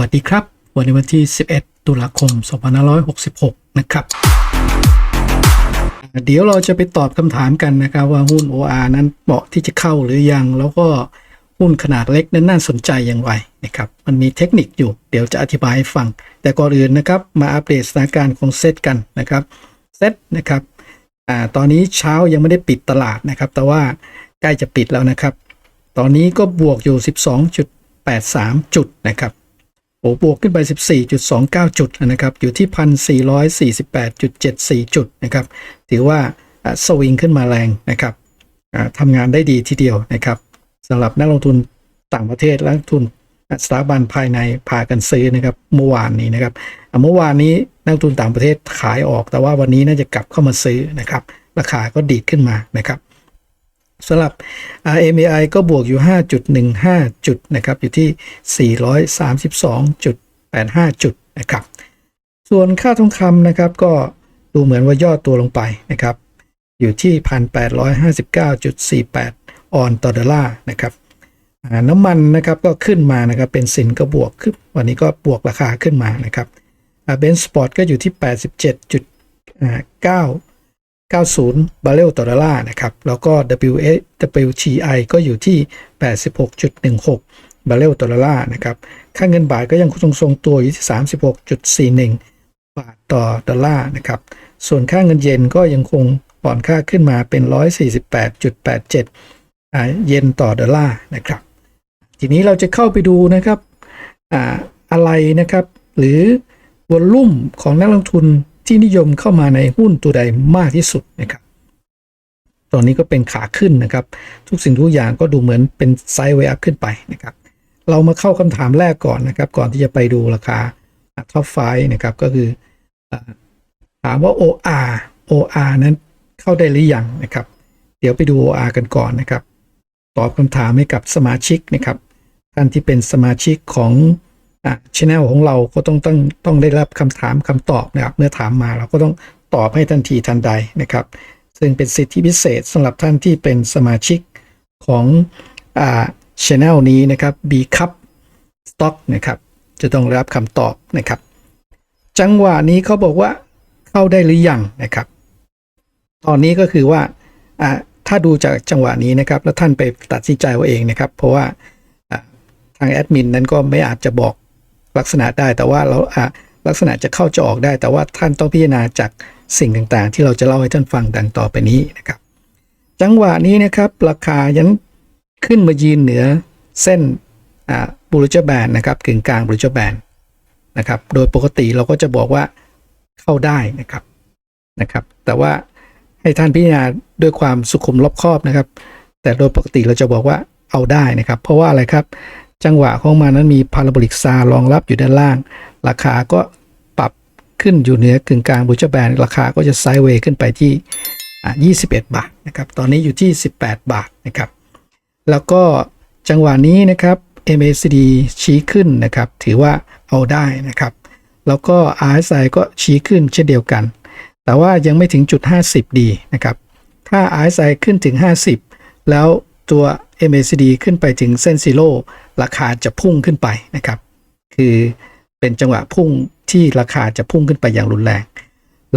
วัสดีครับ วันนี้วันที่ 11 ตุลาคม 2566 นะครับ เดี๋ยวเราจะไปตอบคำถามกันนะครับว่าหุ้น OR นั้นเหมาะที่จะเข้าหรือยัง แล้วก็หุ้นขนาดเล็กนั้นน่าสนใจอย่างไรนะครับ มันมีเทคนิคอยู่ เดี๋ยวจะอธิบายให้ฟัง แต่ก่อนอื่นนะครับ มาอัปเดตสถานการณ์ของเซตกันนะครับ เซตนะครับอ่าตอนนี้เช้ายังไม่ได้ปิดตลาดนะครับ แต่ว่าใกล้จะปิดแล้วนะครับ ตอนนี้ก็บวกอยู่ 12.83 จุดนะครับ โอ้บวกขึ้นไป 14.29 จุดนะครับ อยู่ที่ 1,448.74 จุดนะครับ ถือว่าสวิงขึ้นมาแรงนะครับทำงานได้ดีทีเดียวนะครับสำหรับนักลงทุนต่างประเทศและนักลงทุนสถาบันภายในพากันซื้อนะครับเมื่อวานนี้นะครับเมื่อวานนี้นักลงทุนต่างประเทศขายออก แต่ว่าวันนี้น่าจะกลับเข้ามาซื้อนะครับ ราคาก็ดีดขึ้นมานะครับ สำหรับ RMAI ก็บวกอยู่ 5.15 จุดนะครับอยู่ที่ 432.85 จุดนะครับ ส่วนค่าทองคำนะครับก็ดูเหมือนว่าย่อตัวลงไปนะครับ อยู่ที่ 1,859.48 ออนต่อดอลลาร์นะครับน้ำมันนะครับก็ขึ้นมานะครับเป็นสินก็บวกขึ้นวันนี้ก็บวกราคาขึ้นมานะครับเบนสปอร์ตก็อยู่ที่ 87.9 90 บาร์เรลต่อดอลลาร์นะครับ แล้วก็ WS WTI ก็อยู่ที่ 86.16 บาร์เรลต่อดอลลาร์นะครับ ค่าเงินบาทก็ยังคงทรงตัวอยู่ที่ 36.41 บาทต่อดอลลาร์นะครับ ส่วนค่าเงินเยนก็ยังคงอ่อนค่าขึ้นมาเป็น 148.87 เยนต่อดอลลาร์นะครับ ทีนี้เราจะเข้าไปดูนะครับออะไรนะครับ หรือวอลลุ่มของนักลงทุน ที่นิยมเข้ามาในหุ้นตัวใดมากที่สุดนะครับ ตอนนี้ก็เป็นขาขึ้นนะครับ ทุกสิ่งทุกอย่างก็ดูเหมือนเป็นไซด์เวอัพขึ้นไปนะครับ เรามาเข้าคำถามแรกก่อนนะครับ ก่อนที่จะไปดูราคาท็อปไฟนะครับก็คืออ่าถามว่า OR OR นั้นเข้าได้หรือยังนะครับ เดี๋ยวไปดู OR กันก่อนนะครับ ตอบคำถามให้กับสมาชิกนะครับท่านที่เป็นสมาชิกของ อ่าช anel ของเราก็ต้องต้องต้องได้รับคำถามคำตอบนะครับ เมื่อถามมาเราก็ต้องตอบให้ทันทีทันใดนะครับ ซึ่งเป็นสิทธิพิเศษสำหรับท่านที่เป็นสมาชิกของอ่าช anel นี้นะครับ B Cup Stock นะครับ จะต้องรับคำตอบนะครับ จังหวะนี้เขาบอกว่าเข้าได้หรือยังนะครับ ตอนนี้ก็คือว่าอ่าถ้าดูจากจังหวะนี้นะครับ แล้วท่านไปตัดสินใจเอาเองนะครับ เพราะว่าทางแอดมินนั้นก็ไม่อาจจะบอก ลักษณะได้แต่ว่าเราอ่าลักษณะจะเข้าจะออกได้ แต่ว่าท่านต้องพิจารณาจากสิ่งต่างๆ ที่เราจะเล่าให้ท่านฟังดังต่อไปนี้นะครับ จังหวะนี้นะครับ ราคายันขึ้นมายืนเหนือเส้นบูรุจแบนนะครับกึ่งกลางบูรุจแบนนะครับ โดยปกติเราก็จะบอกว่าเข้าได้นะครับนะครับ แต่ว่าให้ท่านพิจารณาด้วยความสุขุมรอบคอบนะครับ แต่โดยปกติเราจะบอกว่าเอาได้นะครับ เพราะว่าอะไรครับ จังหวะของมันนั้นมีพาราโบลิกซารองรับอยู่ด้านล่าง ราคาก็ปรับขึ้นอยู่เหนือกึ่งกลางบูรจแบนราคาก็จะไซด์เวย์ขึ้นไปที่ 21 บาทนะครับ ตอนนี้อยู่ที่ 18 บาทนะครับ แล้วก็จังหวะนี้นะครับ MACD ชี้ขึ้นนะครับ ถือว่าเอาได้นะครับ แล้วก็ RSI ก็ชี้ขึ้นเช่นเดียวกัน แต่ว่ายังไม่ถึงจุด 50 ดีนะครับ ถ้า RSI ขึ้นถึง 50 แล้วตัว MACD ขึ้นไปถึงเส้นซีโร่ราคาจะพุ่งขึ้นไปนะครับ คือเป็นจังหวะพุ่งที่ราคาจะพุ่งขึ้นไปอย่างรุนแรง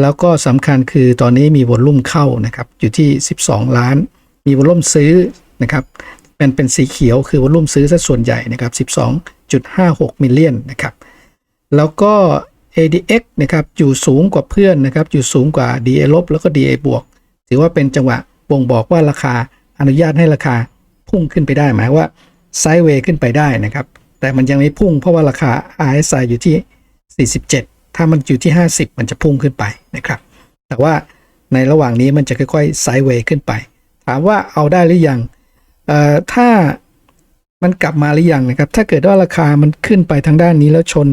แล้วก็สำคัญคือตอนนี้มีวอลลุ่มเข้านะครับ อยู่ที่ 12 ล้าน มีวอลลุ่มซื้อนะครับเป็นเป็นสีเขียวคือวอลลุ่มซื้อซะส่วนใหญ่นะครับ 12.56 มิลเลียนนะครับ แล้วก็ ADX นะครับอยู่สูงกว่าเพื่อนนะครับ อยู่สูงกว่า DA ลบแล้วก็ DA บวก ถือว่าเป็นจังหวะบ่งบอกว่าราคาอนุญาตให้ราคา พุ่งขึ้นไปได้หมายว่าไซด์เวย์ขึ้นไปได้นะครับ แต่มันยังไม่พุ่งเพราะว่าราคา RSI อยู่ที่ 47 ถ้ามันอยู่ที่ 50 มันจะพุ่งขึ้นไปนะครับ แต่ว่าในระหว่างนี้มันจะค่อยๆไซด์เวย์ขึ้นไป ถามว่าเอาได้หรือยังเอ่อถ้ามันกลับมาหรือยังนะครับ ถ้าเกิดว่าราคามันขึ้นไปทางด้านนี้แล้วชน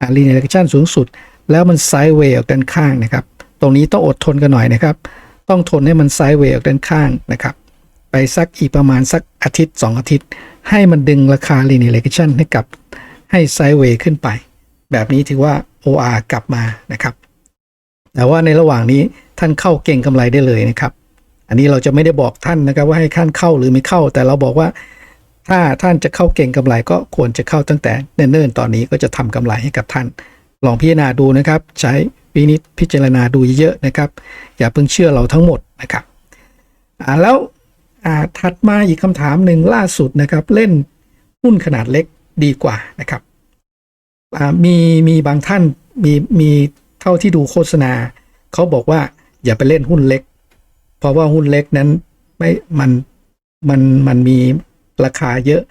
อ่า linear regression สูงสุด แล้วมันไซด์เวย์ออกด้านข้างนะครับ ตรงนี้ต้องอดทนกันหน่อยนะครับ ต้องทนให้มันไซด์เวย์ออกด้านข้างนะครับ ไปสักอีกประมาณสักอาทิตย์ 2 อาทิตย์ ให้มันดึงราคา linear regression ให้กลับให้ไซด์เวย์ขึ้นไป แบบนี้ถือว่า OR กลับมานะครับ แต่ว่าในระหว่างนี้ท่านเข้าเก่งกำไรได้เลยนะครับ อันนี้เราจะไม่ได้บอกท่านนะครับว่าให้ท่านเข้าหรือไม่เข้า แต่เราบอกว่าถ้าท่านจะเข้าเก่งกำไรก็ควรจะเข้าตั้งแต่เนิ่นๆตอนนี้ก็จะทำกำไรให้กับท่าน ลองพิจารณาดูนะครับ ใช้วินิจพิจารณาดูเยอะๆนะครับ อย่าเพิ่งเชื่อเราทั้งหมดนะครับอ่าแล้ว อ่าถัดมาอีกคำถามหนึ่งล่าสุดนะครับ เล่นหุ้นขนาดเล็กดีกว่านะครับอ่ามีมีบางท่านมีมีเท่าที่ดูโฆษณาเขาบอกว่าอย่าไปเล่นหุ้นเล็ก เพราะว่าหุ้นเล็กนั้นไม่มันมันมันมีราคาเยอะ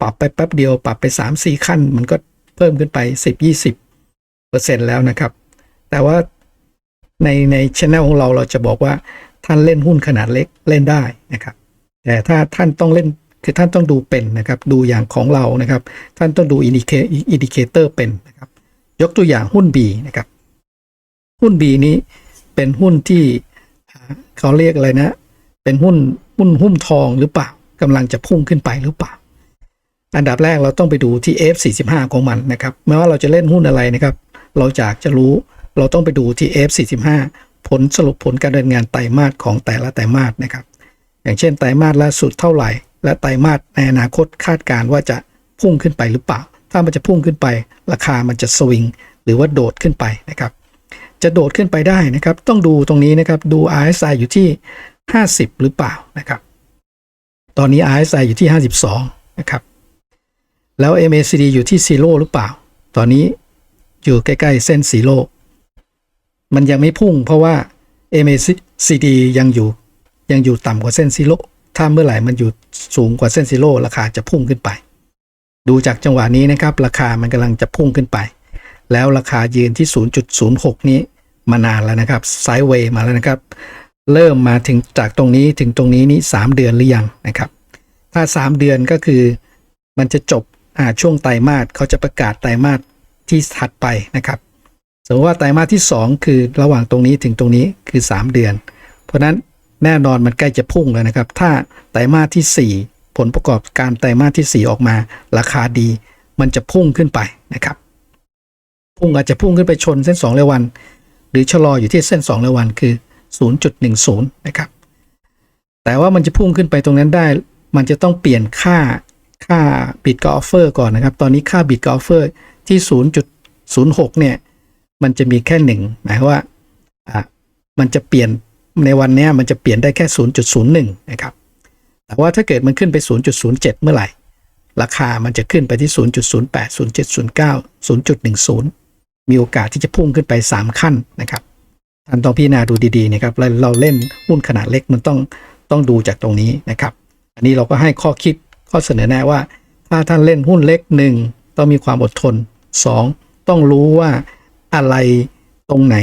ปรับไปแป๊บเดียว ปรับไป 3 4 ขั้น มันก็เพิ่มขึ้นไป 10 20เปอร์เซ็นต์แล้วนะครับ แต่ว่าในในช anel ของเราเราจะบอกว่า ท่านเล่นหุ้นขนาดเล็กเล่นได้นะครับ แต่ถ้าท่านต้องเล่นคือท่านต้องดูเป็นนะครับ ดูอย่างของเรานะครับ ท่านต้องดูอินดิเคอินดิเคเตอร์เป็นนะครับ ยกตัวอย่างหุ้น B นะครับ หุ้น B นี้เป็นหุ้นที่เขาเรียกอะไรนะ เป็นหุ้นหุ้นหุ้มทองหรือเปล่ากำลังจะพุ่งขึ้นไปหรือเปล่า อันดับแรกเราต้องไปดูที่ F45 ของมันนะครับไม่ว่าเราจะเล่นหุ้นอะไรนะครับ เราอยากจะรู้เราต้องไปดูที่ F45 ผลสรุปผลการดำเนินงานไตรมาสของแต่ละไตรมาสนะครับ อย่างเช่นไตรมาสล่าสุดเท่าไหร่ และไตรมาสในอนาคตคาดการณ์ว่าจะพุ่งขึ้นไปหรือเปล่า ถ้ามันจะพุ่งขึ้นไป ราคามันจะสวิงหรือว่าโดดขึ้นไปนะครับ จะโดดขึ้นไปได้นะครับ ต้องดูตรงนี้นะครับดู RSI อยู่ที่ 50 หรือเปล่านะครับ ตอนนี้ RSI อยู่ที่ 52 นะครับ แล้ว MACD อยู่ที่ซีโร่หรือเปล่า ตอนนี้อยู่ใกล้ ๆ เส้นซีโร่ มันยังไม่พุ่งเพราะว่า MACD ยังอยู่ยังอยู่ต่ำกว่าเส้นซีโร่ถ้าเมื่อไหร่มันอยู่สูงกว่าเส้นซีโร่ราคาจะพุ่งขึ้นไป ดูจากจังหวะนี้นะครับ ราคามันกำลังจะพุ่งขึ้นไป แล้วราคายืนที่ 0.06 นี้มานานแล้วนะครับไซด์เวย์มาแล้วนะครับ เริ่มมาถึงจากตรงนี้ถึงตรงนี้นี่3เดือนหรือยังนะครับ ถ้า 3 เดือนก็คือมันจะจบช่วงไตรมาสเขาจะประกาศไตรมาสที่ถัดไปนะครับ สมมติว่าไตรมาสที่ 2 คือระหว่างตรงนี้ถึงตรงนี้คือ 3 เดือน เพราะฉะนั้นแน่นอนมันใกล้จะพุ่งแล้วนะครับ ถ้าไตรมาสที่ 4 ผลประกอบการไตรมาสที่ 4 ออกมา ราคาดี มันจะพุ่งขึ้นไปนะครับ พุ่งอาจจะพุ่งขึ้นไปชนเส้น 2 เรวัน หรือชะลออยู่ที่เส้น 2 เรวันคือ 0.10 นะครับ แต่ว่ามันจะพุ่งขึ้นไปตรงนั้นได้ มันจะต้องเปลี่ยนค่าค่าบิตกับออฟเฟอร์ก่อนนะครับ ตอนนี้ค่าบิตกับออฟเฟอร์ที่ 0.06 เนี่ย มันจะมีแค่หนึ่งหมายว่าอะมันจะเปลี่ยนในวันนี้มันจะเปลี่ยนได้แค่ 0.01 นะครับ แต่ว่าถ้าเกิดมันขึ้นไป 0.07 เมื่อไหร่ ราคามันจะขึ้นไปที่ 0.08 0709 0.10 มีโอกาสที่จะพุ่งขึ้นไป 3 ขั้นนะครับ ท่านต้องพิจารณาดูดีๆนะครับ เราเล่นหุ้นขนาดเล็กมันต้องต้องดูจากตรงนี้นะครับ อันนี้เราก็ให้ข้อคิดข้อเสนอแนะว่า ถ้าท่านเล่นหุ้นเล็กหนึ่งต้องมีความอดทน 2. ต้องรู้ว่า อะไรตรงไหน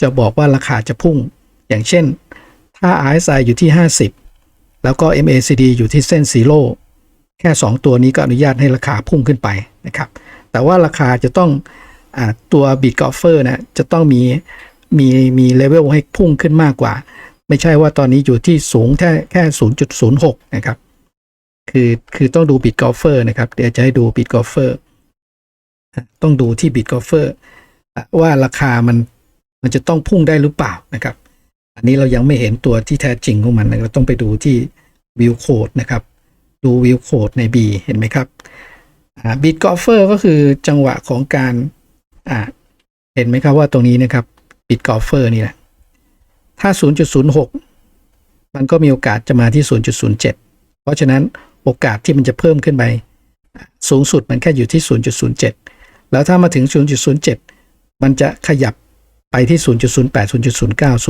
จะบอกว่าราคาจะพุ่ง อย่างเช่น ถ้า RSI อยู่ที่ 50 แล้วก็ MACD อยู่ที่เส้นซีโร่แค่ 2 ตัวนี้ก็อนุญาตให้ราคาพุ่งขึ้นไปนะครับ แต่ว่าราคาจะต้องอตัวบิตกอเฟอร์นะจะต้องมีมีมีเลเวลให้พุ่งขึ้นมากกว่า ไม่ใช่ว่าตอนนี้อยู่ที่สูงแค่แค่ 0.06 นะครับ คือคือต้องดูบิตกอเฟอร์นะครับ เดี๋ยวจะให้ดูบิตกอเฟอร์ต้องดูที่บิตกอเฟอร์ ว่าราคามันมันจะต้องพุ่งได้หรือเปล่านะครับ อันนี้เรายังไม่เห็นตัวที่แท้จริงของมันนะเราต้องไปดูที่วิวโคดนะครับ ดูวิวโคดใน B เห็นไหมครับบิตกอฟเฟอร์ก็คือจังหวะของการเห็นไหมครับว่าตรงนี้นะครับบิตกอฟเฟอร์นี่แหละถ้า 0.06 มันก็มีโอกาสจะมาที่ 0.07 เพราะฉะนั้นโอกาสที่มันจะเพิ่มขึ้นไป สูงสุดมันแค่อยู่ที่ 0.07 แล้วถ้ามาถึง 0.07 มันจะขยับไปที่ 0.08 0.09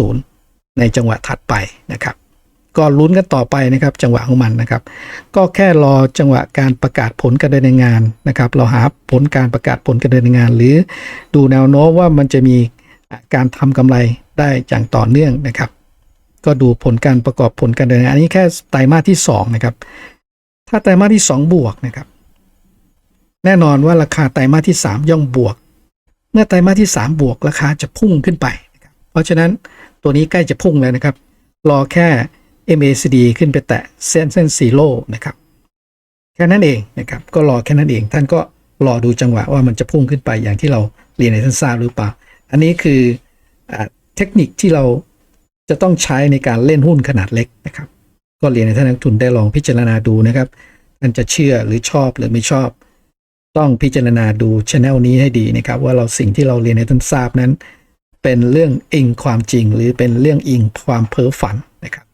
0.10 ในจังหวะถัดไปนะครับ ก็ลุ้นกันต่อไปนะครับ จังหวะของมันนะครับ ก็แค่รอจังหวะการประกาศผลการดำเนินงานนะครับ เราหาผลการประกาศผลการดำเนินงาน หรือดูแนวโน้มว่ามันจะมีการทำกำไรได้อย่างต่อเนื่องนะครับ ก็ดูผลการประกอบผลการดำเนินงานอันนี้แค่ไตรมาสที่2นะครับ ถ้าไตรมาสที่ 2 บวกนะครับ แน่นอนว่าราคาไตรมาสที่ 3 ย่อมบวก เมื่อไตรมาสที่ 3 บวกราคาจะพุ่งขึ้นไปนเพราะฉะนั้นตัวนี้ใกล้จะพุ่งแล้วนะครับ รอแค่ MACD ขึ้นไปแตะเส้นเส้นซีโร่นะครับ แค่นั้นเองนะครับ ก็รอแค่นั้นเอง ท่านก็รอดูจังหวะว่ามันจะพุ่งขึ้นไปอย่างที่เราเรียนในท่านทราบหรือเปล่า อันนี้คืออเทคนิคที่เราจะต้องใช้ในการเล่นหุ้นขนาดเล็กนะครับ ก็เรียนให้ท่านนักทุนได้ลองพิจารณาดูนะครับท่านจะเชื่อหรือชอบหรือไม่ชอบ ต้องพิจารณาดูช anel นี้ให้ดีนะครับ ว่าเราสิ่งที่เราเรียนให้ท่านทราบนั้น เป็นเรื่องอิงความจริง หรือเป็นเรื่องอิงความเพ้อฝันนะครับ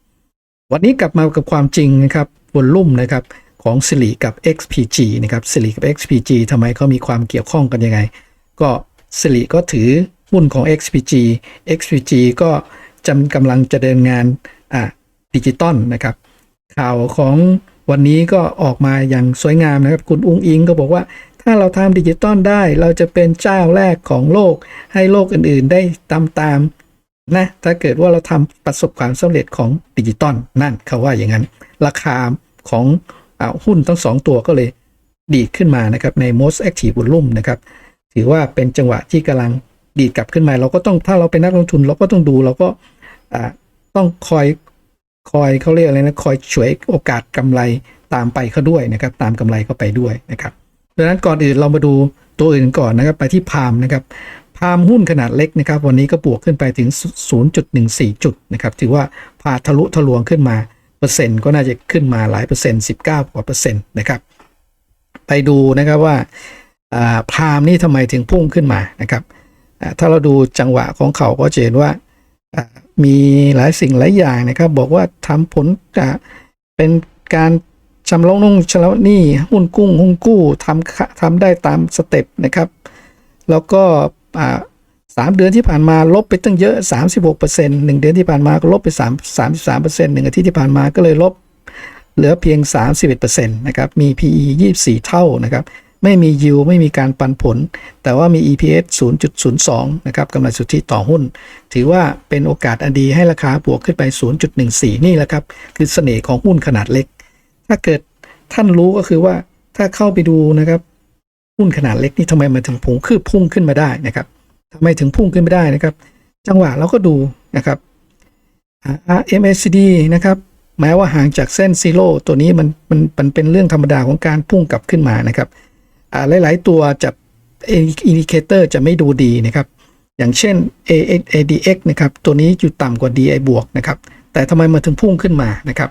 วันนี้กลับมากับความจริงนะครับวอลลุ่มนะครับของสิริกับ XPG นะครับสิริกับ XPG ทำไมเขามีความเกี่ยวข้องกันยังไง ก็สิริก็ถือหุ้นของ XPG XPG ก็จำกำลังจะเดินงานอ่าดิจิตอลนะครับ ข่าวของวันนี้ก็ออกมาอย่างสวยงามนะครับ คุณอุ้งอิงก็บอกว่า ถ้าเราทำดิจิตอลได้เราจะเป็นเจ้าแรกของโลก ให้โลกอื่นๆ ได้ตามตามนะถ้าเกิดว่าเราทำประสบความสำเร็จของดิจิตอลนั่นเขาว่าอย่างนั้น ราคาของอหุ้นทั้งสองตัวก็เลยดีดขึ้นมานะครับใน most active volume นะครับถือว่าเป็นจังหวะที่กำลังดีดกลับขึ้นมา เราก็ต้องถ้าเราเป็นนักลงทุนเราก็ต้องดูเราก็ต้องคอยคอยเขาเรียกอะไรนะคอยฉวยโอกาสกำไรตามไปเขาด้วยนะครับ ตามกำไรเข้าไปด้วยนะครับ ดังนั้นก่อนอื่นเรามาดูตัวอื่นก่อนนะครับไปที่พามนะครับพามหุ้นขนาดเล็กนะครับ วันนี้ก็บวกขึ้นไปถึง 0.14 จุดนะครับ ถือว่าพาทะลุทะลวงขึ้นมาเปอร์เซ็นต์ก็น่าจะขึ้นมาหลายเปอร์เซ็นต์ 19กว่าเปอร์เซ็นต์นะครับ ไปดูนะครับว่าพามนี่ทำไมถึงพุ่งขึ้นมานะครับถ้าเราดูจังหวะของเขาก็จะเห็นว่ามีหลายสิ่งหลายอย่างนะครับ บอกว่าทำผลเป็นการ ชำระนุ่งชำระหนี้หุ้นกุ้งหุ้นกู้ทำทำได้ตามสเต็ปนะครับ แล้วก็สามเดือนที่ผ่านมาลบไปตั้งเยอะ 36%หนึ่งเดือนที่ผ่านมาก็ลบไป3 33%หนึ่งอาทิตย์ที่ผ่านมาก็เลยลบเหลือเพียง 31%นะครับ มี PE 24 เท่านะครับ ไม่มี yield ไม่มีการปันผล แต่ว่ามี EPS 0.02 นะครับกำไรสุทธิต่อหุ้น ถือว่าเป็นโอกาสอันดีให้ราคาบวกขึ้นไป 0.14 นี่แหละครับ คือเสน่ห์ของหุ้นขนาดเล็ก ถ้าเกิดท่านรู้ก็คือว่าถ้าเข้าไปดูนะครับหุ้นขนาดเล็กนี่ทำไมมันถึงพุ่งขึ้นพุ่งขึ้นมาได้นะครับทำไมถึงพุ่งขึ้นไม่ได้นะครับ จังหวะเราก็ดูนะครับอ่า MACD นะครับแม้ว่าห่างจากเส้นซีโร่ตัวนี้มันมันมันเป็นเรื่องธรรมดาของการพุ่งกลับขึ้นมานะครับหลาย ๆ ตัวจะอินดิเคเตอร์จะไม่ดูดีนะครับ อย่างเช่น ADX นะครับ ตัวนี้อยู่ต่ำกว่า DI บวกนะครับ แต่ทำไมมันถึงพุ่งขึ้นมานะครับ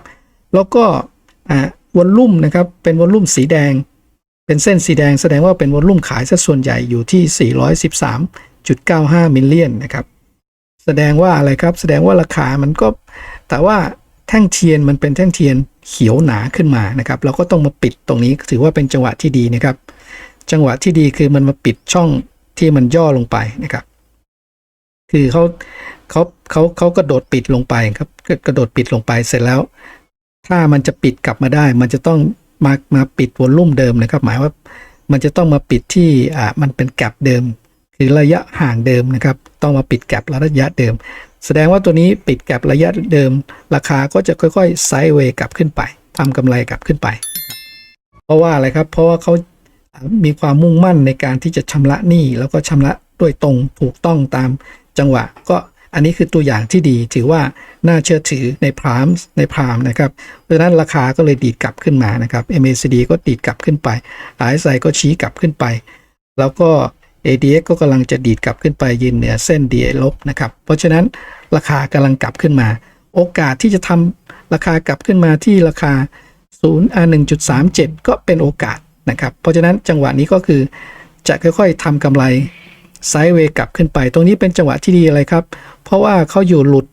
แล้วก็ วอลลุ่มนะครับเป็นวอลลุ่มสีแดง เป็นเส้นสีแดงแสดงว่าเป็นวอลลุ่มขายซะส่วนใหญ่อยู่ที่ 413.95 มิลเลียนนะครับแสดงว่าอะไรครับ แสดงว่าราคามันก็ แต่ว่าแท่งเทียนมันเป็นแท่งเทียนเขียวหนาขึ้นมานะครับ เราก็ต้องมาปิดตรงนี้ถือว่าเป็นจังหวะที่ดีนะครับ จังหวะที่ดีคือมันมาปิดช่องที่มันย่อลงไปนะครับ คือเขาเขาเขาเขากระโดดปิดลงไปครับกระโดดปิดลงไปเสร็จแล้ว ถ้ามันจะปิดกลับมาได้ มันจะต้องมามาปิดวอลลุ่มเดิมนะครับ หมายว่ามันจะต้องมาปิดที่อ่ามันเป็นแกลบเดิม คือระยะห่างเดิมนะครับ ต้องมาปิดแกลบระยะเดิม แสดงว่าตัวนี้ปิดแกลบระยะเดิม ราคาก็จะค่อยๆไซด์เวย์กลับขึ้นไปทำกำไรกลับขึ้นไป เพราะว่าอะไรครับ เพราะว่าเขามีความมุ่งมั่นในการที่จะชำระหนี้แล้วก็ชำระด้วยตรงถูกต้องตามจังหวะก็ อันนี้คือตัวอย่างที่ดีถือว่าน่าเชื่อถือในพรามในพรามนะครับเพราะฉะนั้นราคาก็เลยดีดกลับขึ้นมานะครับ MACD ก็ดีดกลับขึ้นไป RSI ก็ชี้กลับขึ้นไป แล้วก็ ADX ก็กำลังจะดีดกลับขึ้นไปยืนเหนือเส้น DA ลบนะครับ เพราะฉะนั้นราคากำลังกลับขึ้นมา โอกาสที่จะทำราคากลับขึ้นมาที่ราคา0 1.37 ก็เป็นโอกาสนะครับ เพราะฉะนั้นจังหวะนี้ก็คือจะค่อยๆทำกำไร ไซด์เวย์กลับขึ้นไป ตรงนี้เป็นจังหวะที่ดีอะไรครับ เพราะว่าเขาอยู่หลุด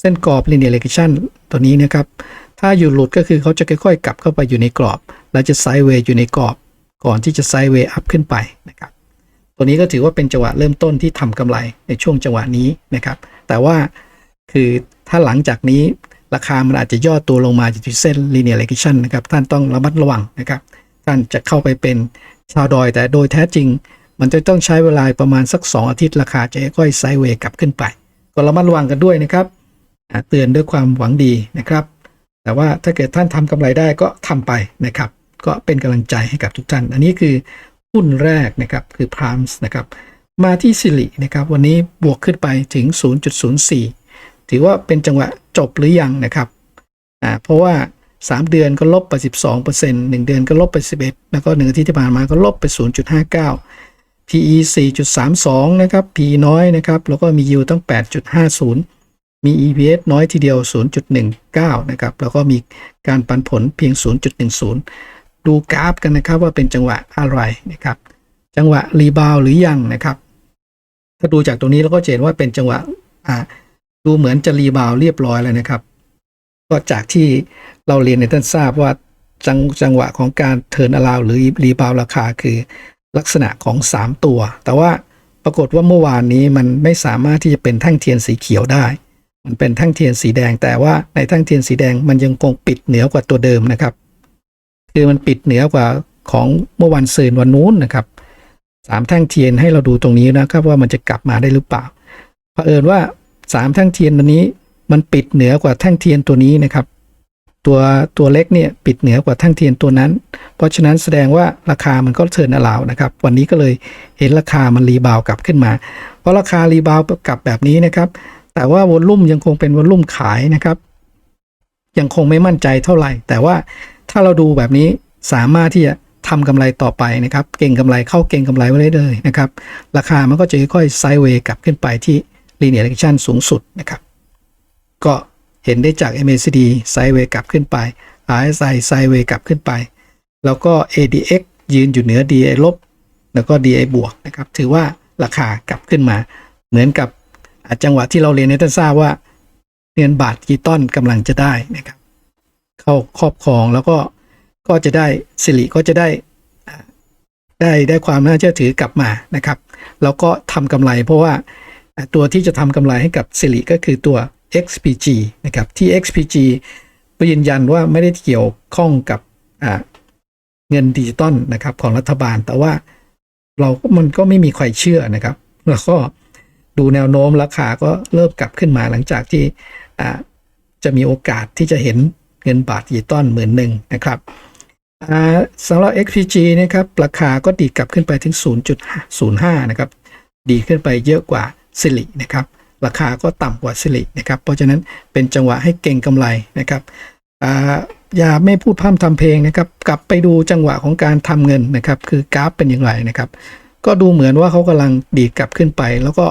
เส้นกรอบ linear regression ตัวนี้นะครับ ถ้าอยู่หลุดก็คือเขาจะค่อยๆ กลับเข้าไปอยู่ในกรอบ แล้วจะไซด์เวย์อยู่ในกรอบ ก่อนที่จะไซด์เวย์อัพขึ้นไปนะครับ ตัวนี้ก็ถือว่าเป็นจังหวะเริ่มต้นที่ทำกำไรในช่วงจังหวะนี้นะครับ แต่ว่าคือถ้าหลังจากนี้ราคามันอาจจะย่อตัวลงมาอยู่ที่เส้น linear regression นะครับ ท่านต้องระมัดระวังนะครับ ท่านจะเข้าไปเป็นชาวดอยแต่โดยแท้จริง มันจะต้องใช้เวลาประมาณสัก 2 อาทิตย์ราคาจะค่อยไซด์เวย์กลับขึ้นไป ก็ระมัดระวังกันด้วยนะครับเตือนด้วยความหวังดีนะครับ แต่ว่าถ้าเกิดท่านทำกำไรได้ก็ทำไปนะครับ ก็เป็นกำลังใจให้กับทุกท่าน อันนี้คือหุ้นแรกนะครับคือ p r i m s นะครับมาที่สิรินะครับวันนี้บวกขึ้นไปถึง 0.04 ถือว่าเป็นจังหวะจบหรือยังนะครับอ่าเพราะว่า 3 เดือนก็ลบไป 12% 1 เดือนก็ลบไป 11 แล้วก็1อาทิตย์ที่ผ่านมาก็ลบไป 0.59 PE 4.32 นะครับ PE น้อยนะครับ แล้วก็มี yield ตั้ง 8.50 มี EPS น้อยทีเดียว 0.19 นะครับ แล้วก็มีการปันผลเพียง 0.10 ดูกราฟกันนะครับว่าเป็นจังหวะอะไรนะครับ จังหวะรีบาวหรือยังนะครับ ถ้าดูจากตรงนี้เราก็เห็นว่าเป็นจังหวะอ่าดูเหมือนจะรีบาวเรียบร้อยแล้วนะครับ ก็จากที่เราเรียนในท่านทราบว่าจังจังหวะของการเทิร์นอลาวหรือรีบาวราคาคือ ลักษณะของ 3 ตัว แต่ว่าปรากฏว่าเมื่อวานนี้มันไม่สามารถที่จะเป็นแท่งเทียนสีเขียวได้ มันเป็นแท่งเทียนสีแดง แต่ว่าในแท่งเทียนสีแดงมันยังคงปิดเหนือกว่าตัวเดิมนะครับ คือมันปิดเหนือกว่าของเมื่อวันซืนวันนู้นนะครับสามแท่งเทียนให้เราดูตรงนี้นะครับว่ามันจะกลับมาได้หรือเปล่าเผอิญว่าสามแท่งเทียนตัวนี้มันปิดเหนือกว่าแท่งเทียนตัวนี้นะครับ ตัวตัวเล็กเนี่ยปิดเหนือกว่าแท่งเทียนตัวนั้น เพราะฉะนั้นแสดงว่าราคามันก็เทิร์นอลาวนะครับ วันนี้ก็เลยเห็นราคามันรีบาวกลับขึ้นมา เพราะราคารีบาวกลับแบบนี้นะครับ แต่ว่าวอลลุ่มยังคงเป็นวอลลุ่มขายนะครับ ยังคงไม่มั่นใจเท่าไหร่ แต่ว่าถ้าเราดูแบบนี้สามารถที่จะทำกำไรต่อไปนะครับ เก่งกำไรเข้าเก่งกำไรไว้ได้เลยนะครับ ราคามันก็จะค่อยๆไซด์เวย์กลับขึ้นไปที่ linear regression สูงสุดนะครับ ก็ เห็นได้จาก MACD ไซด์เวย์กลับขึ้นไป RSI ไซด์เวย์กลับขึ้นไป แล้วก็ ADX ยืนอยู่เหนือ DA ลบ แล้วก็ DA บวกนะครับ ถือว่าราคากลับขึ้นมา เหมือนกับจังหวะที่เราเรียนในท่านทราบว่าเงินบาทกีต้นกำลังจะได้นะครับ เข้าครอบครองแล้วก็ก็จะได้สิริก็จะได้ได้ได้ความน่าเชื่อถือกลับมานะครับ แล้วก็ทำกำไรเพราะว่าอ่าตัวที่จะทำกำไรให้กับสิริก็คือตัว XPG นะครับที่ XPG ยืนยันว่าไม่ได้เกี่ยวข้องกับเงินดิจิตอลนะครับของรัฐบาล แต่ว่าเราก็มันก็ไม่มีใครเชื่อนะครับ แล้วก็ดูแนวโน้มราคาก็เริ่มกลับขึ้นมาหลังจากที่จะมีโอกาสที่จะเห็นเงินบาทดิจิตอลหมื่นหนึ่งนะครับสำหรับ XPG นะครับราคาก็ดีดกลับขึ้นไปถึง 0.05 นะครับ ดีขึ้นไปเยอะกว่าสิรินะครับ ราคาก็ต่ำกว่าสิรินะครับ เพราะฉะนั้นเป็นจังหวะให้เก่งกำไรนะครับอย่าไม่พูดพร่ำทำเพลงนะครับ กลับไปดูจังหวะของการทำเงินนะครับ คือกราฟเป็นอย่างไรนะครับ ก็ดูเหมือนว่าเขากำลังดีดกลับขึ้นไป แล้วก็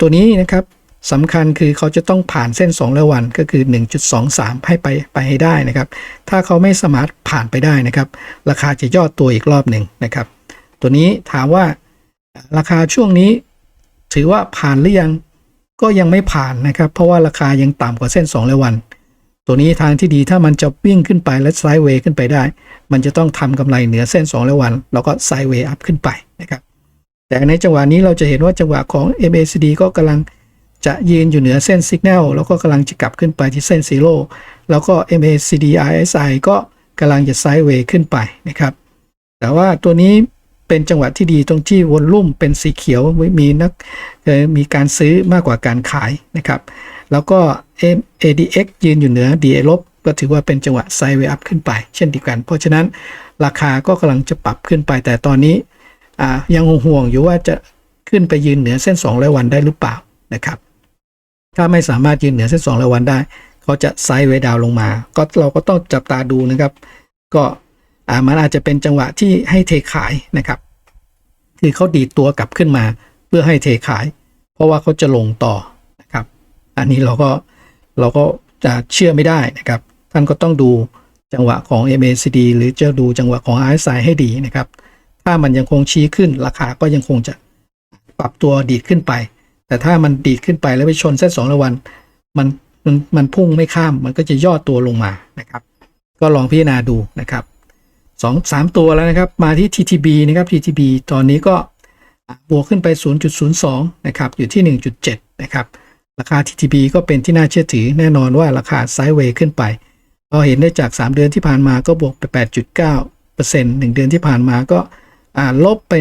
ตัวนี้นะครับสำคัญคือเขาจะต้องผ่านเส้น2ระวันก็คือ 1.23 ให้ไปไปให้ได้นะครับ ถ้าเขาไม่สามารถผ่านไปได้นะครับ ราคาจะย่อตัวอีกรอบหนึ่งนะครับ ตัวนี้ถามว่าราคาช่วงนี้ ถือว่าผ่านหรือยัง ก็ยังไม่ผ่านนะครับ เพราะว่าราคายังต่ำกว่าเส้น2ระวัน ตัวนี้ทางที่ดีถ้ามันจะวิ่งขึ้นไปและไซด์เวย์ขึ้นไปได้ มันจะต้องทำกำไรเหนือเส้น2ระวัน แล้วก็ไซด์เวย์อัพขึ้นไปนะครับ แต่ในจังหวะนี้เราจะเห็นว่าจังหวะของ MACD ก็กำลังจะยืนอยู่เหนือเส้นสัญญาณแล้วก็กำลังจะกลับขึ้นไปที่เส้นซีโร่แล้วก็ MACD RSI ก็กำลังจะไซด์เวย์ขึ้นไปนะครับ แต่ว่าตัวนี้ เป็นจังหวะที่ดีตรงที่วอลลุ่มเป็นสีเขียวมีนักมีการซื้อมากกว่าการขายนะครับ แล้วก็ ADX ยืนอยู่เหนือ DA ลบก็ถือว่าเป็นจังหวะไซด์เวย์อัพขึ้นไป เช่นเดียวกัน เพราะฉะนั้นราคาก็กำลังจะปรับขึ้นไป แต่ตอนนี้ยังห่วงอยู่ว่าจะขึ้นไปยืนเหนือเส้น2ร้อยวันได้หรือเปล่านะครับ ถ้าไม่สามารถยืนเหนือเส้น2ร้อยวันได้ เขาจะไซด์เวย์ดาวลงมา ก็เราก็ต้องจับตาดูนะครับ ก็ อ่ามันอาจจะเป็นจังหวะที่ให้เทขายนะครับ คือเขาดีดตัวกลับขึ้นมาเพื่อให้เทขาย เพราะว่าเขาจะลงต่อนะครับ อันนี้เราก็เราก็จะเชื่อไม่ได้นะครับ ท่านก็ต้องดูจังหวะของ MACD หรือจะดูจังหวะของ RSI ให้ดีนะครับ ถ้ามันยังคงชี้ขึ้นราคาก็ยังคงจะปรับตัวดีดขึ้นไป แต่ถ้ามันดีดขึ้นไปแล้วไปชนเส้นสองระวันมันมันมันพุ่งไม่ข้ามมันก็จะย่อตัวลงมานะครับ ก็ลองพิจารณาดูนะครับ สองสามตัวแล้วนะครับ มาที่ TTB นะครับ TTB ตอนนี้ก็บวกขึ้นไป 0.02 นะครับ อยู่ที่ 1.7 นะครับ ราคา TTB ก็เป็นที่น่าเชื่อถือแน่นอนว่าราคาไซด์เวย์ขึ้นไปเราเห็นได้จาก 3 เดือนที่ผ่านมาก็บวกไป 8.9% 1 เดือนที่ผ่านมาก็ลบไป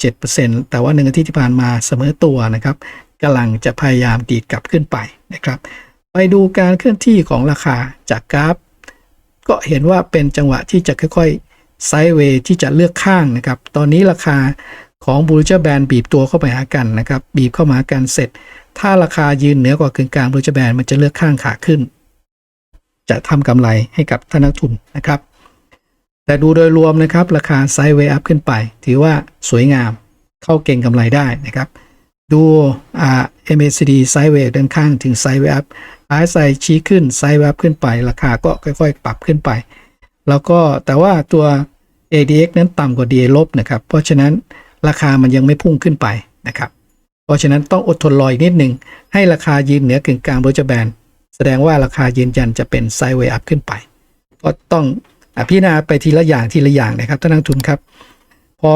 1.17%แต่ว่า1อาทิตย์ที่ผ่านมาเสมอตัวนะครับกำลังจะพยายามดีดกลับขึ้นไปนะครับ ไปดูการเคลื่อนที่ของราคาจากกราฟ ก็เห็นว่าเป็นจังหวะที่จะค่อยๆไซด์เวย์ที่จะเลือกข้างนะครับ ตอนนี้ราคาของบูเจอร g แบนบีบตัวเข้าไปหากันนะครับ บีบเข้ามาหากันเสร็จ ถ้าราคายืนเหนือกว่ากึ่งกลางบูเจอร g แบนมันจะเลือกข้างขาขึ้น จะทำกำไรให้กับท่านนักทุนนะครับ แต่ดูโดยรวมนะครับ ราคาไซด์เวย์อัพขึ้นไป ถือว่าสวยงามเข้าเก่งกำไรได้นะครับ ดูอ่า MACD ไซด์เวย์ด้านข้างถึงไซด์เวย์อัพ RSI ชี้ขึ้นไซด์เวย์อัพขึ้นไป ราคาก็ค่อยๆ ปรับขึ้นไป แล้วก็แต่ว่าตัว ADX นั้นต่ำกว่า DA ลบนะครับ เพราะฉะนั้นราคามันยังไม่พุ่งขึ้นไปนะครับ เพราะฉะนั้นต้องอดทนรออีกนิดหนึ่งให้ราคายืนเหนือกึ่งกลางโรจแบนแสดงว่าราคายืนยันจะเป็นไซด์เวย์อัพขึ้นไป ก็ต้องอพิจารณาไปทีละอย่างทีละอย่างนะครับท่านนักทุนครับ พอ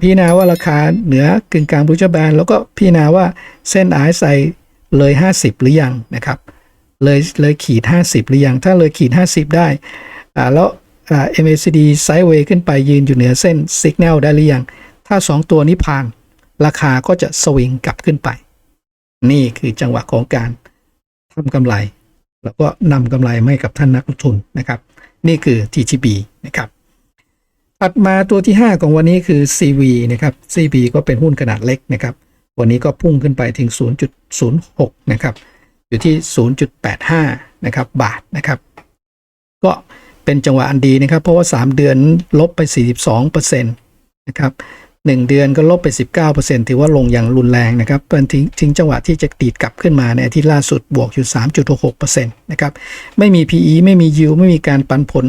พิจารณาว่าราคาเหนือกึ่งกลางบูชแบนแล้วก็พิจารณาว่าเส้น RSI เลย 50 หรือยังนะครับ เลยเลยขีด 50 หรือยัง ถ้าเลยขีด 50 ได้อ่าแล้วอ่า MACD ไซด์เวย์ขึ้นไปยืนอยู่เหนือเส้น Signal ได้หรือยัง ถ้า 2 ตัวนี้ผ่านราคาก็จะสวิงกลับขึ้นไป นี่คือจังหวะของการทำกำไร แล้วก็นำกำไรมาให้กับท่านนักลงทุนนะครับ นี่คือ TGB นะครับ ถัดมาตัวที่ 5 ของวันนี้คือ CV นะครับ CV ก็เป็นหุ้นขนาดเล็กนะครับ วันนี้ก็พุ่งขึ้นไปถึง 0.06 นะครับ อยู่ที่ 0.85 นะครับ บาทนะครับ ก็เป็นจังหวะอันดีนะครับ เพราะว่า 3 เดือนลบไป 42%นะครับ1เดือนก็ลบไป 19%ถือว่าลงอย่างรุนแรงนะครับเป็นทิ้งทิ้งจังหวะที่จะตีดกลับขึ้นมาในอาทิตย์ล่าสุดบวกอยู่ 3.66%นะครับ ไม่มี PE ไม่มี yield ไม่มีการปันผล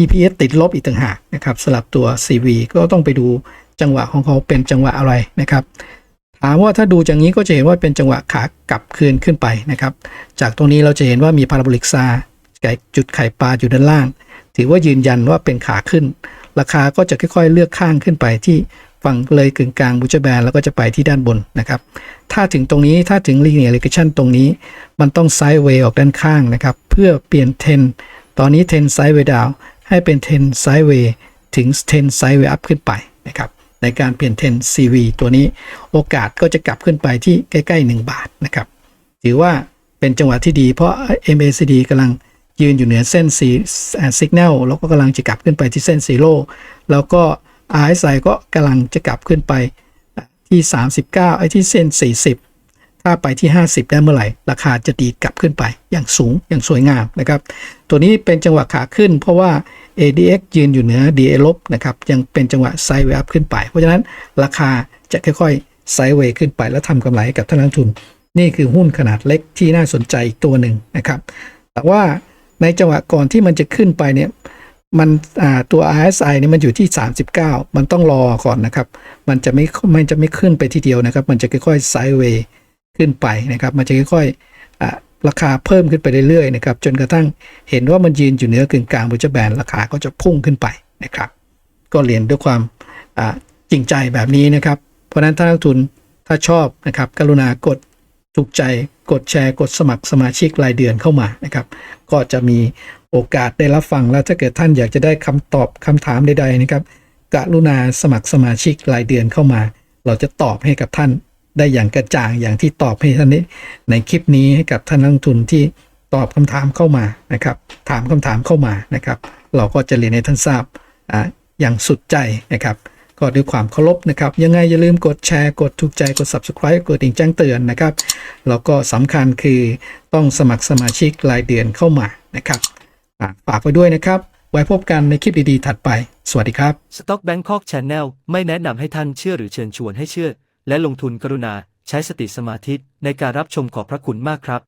EPS ติดลบอีกต่างหากนะครับสลับตัว CV ก็ต้องไปดูจังหวะของเขาเป็นจังหวะอะไรนะครับถามว่าถ้าดูอย่างนี้ก็จะเห็นว่าเป็นจังหวะขากลับคืนขึ้นไปนะครับ จากตรงนี้เราจะเห็นว่ามีพาราโบลิกซาจุดไข่ปลาอยู่ด้านล่าง ถือว่ายืนยันว่าเป็นขาขึ้น ราคาก็จะค่อยๆ เลือกข้างขึ้นไปที่ฝั่งเลยกึ่งกลางบูชแบนแล้วก็จะไปที่ด้านบนนะครับ ถ้าถึงตรงนี้ถ้าถึง linear regression ตรงนี้ มันต้องไซด์เวย์ออกด้านข้างนะครับ เพื่อเปลี่ยนเทน ตอนนี้เทนไซด์เวย์ดาให้เป็นเทนไซด์เวย์ถึงเทนไซด์เวย์อัพขึ้นไปนะครับ ในการเปลี่ยนเทน CV ตัวนี้โอกาสก็จะกลับขึ้นไปที่ใกล้ ๆ 1 บาทนะครับ ถือว่าเป็นจังหวะที่ดีเพราะ MACD กำลังยืนอยู่เหนือเส้นสีสัญญาณแล้วก็กำลังจะกลับขึ้นไปที่เส้นซีโร่แล้วก็ RSI ก็กำลังจะกลับขึ้นไปที่ 39 ไอ้ที่เส้น 40 ถ้าไปที่ 50 ได้เมื่อไหร่ ราคาจะดีดกลับขึ้นไป อย่างสูงอย่างสวยงามนะครับ ตัวนี้เป็นจังหวะขาขึ้น เพราะว่า ADX ยืนอยู่เหนือ DA ลบนะครับยังเป็นจังหวะไซด์เวย์อัพขึ้นไป เพราะฉะนั้นราคาจะค่อยๆไซด์เวย์ขึ้นไป แล้วทำกำไรกับท่านนักทุน นี่คือหุ้นขนาดเล็กที่น่าสนใจอีกตัวหนึ่งนะครับ แต่ว่าในจังหวะก่อนที่มันจะขึ้นไปเนี่ยมันตัว RSI นี่มันอยู่ที่ 39 มันต้องรอก่อนนะครับ มันจะไม่มันจะไม่ขึ้นไปทีเดียวนะครับ มันจะค่อยๆไซด์เวย์ ขึ้นไปนะครับ มันจะค่อยๆราคาเพิ่มขึ้นไปเรื่อยๆนะครับจนกระทั่งเห็นว่ามันยืนอยู่เหนือกึ่งกลางบูชแบนราคาก็จะพุ่งขึ้นไปนะครับ ก็เรียนด้วยความจริงใจแบบนี้นะครับ เพราะนั้นถ้านักทุนถ้าชอบนะครับกรุณากดถูกใจกดแชร์กดสมัครสมาชิกรายเดือนเข้ามานะครับ ก็จะมีโอกาสได้รับฟังแล้วถ้าเกิดท่านอยากจะได้คำตอบคำถามใดๆนะครับกรุณาสมัครสมาชิกรายเดือนเข้ามา เราจะตอบให้กับท่าน ได้อย่างกระจ่างอย่างที่ตอบให้ท่านนี้ในคลิปนี้ให้กับท่านนักลงทุนที่ตอบคำถามเข้ามานะครับ ถามคำถามเข้ามานะครับ เราก็จะเรียนให้ท่านทราบอ่าอย่างสุดใจนะครับก็ด้วยความเคารพนะครับ ยังไงอย่าลืมกดแชร์ กดถูกใจ กด subscribe กดดิ่งแจ้งเตือนนะครับ แล้วก็สำคัญคือต้องสมัครสมาชิกรายเดือนเข้ามานะครับ ฝากไว้ด้วยนะครับ ไว้พบกันในคลิปดีๆ ถัดไป สวัสดีครับ Stock Bangkok Channel ไม่แนะนำให้ท่านเชื่อหรือเชิญชวนให้เชื่อ และลงทุนกรุณาใช้สติสมาธิในการรับชมขอบพระคุณมากครับ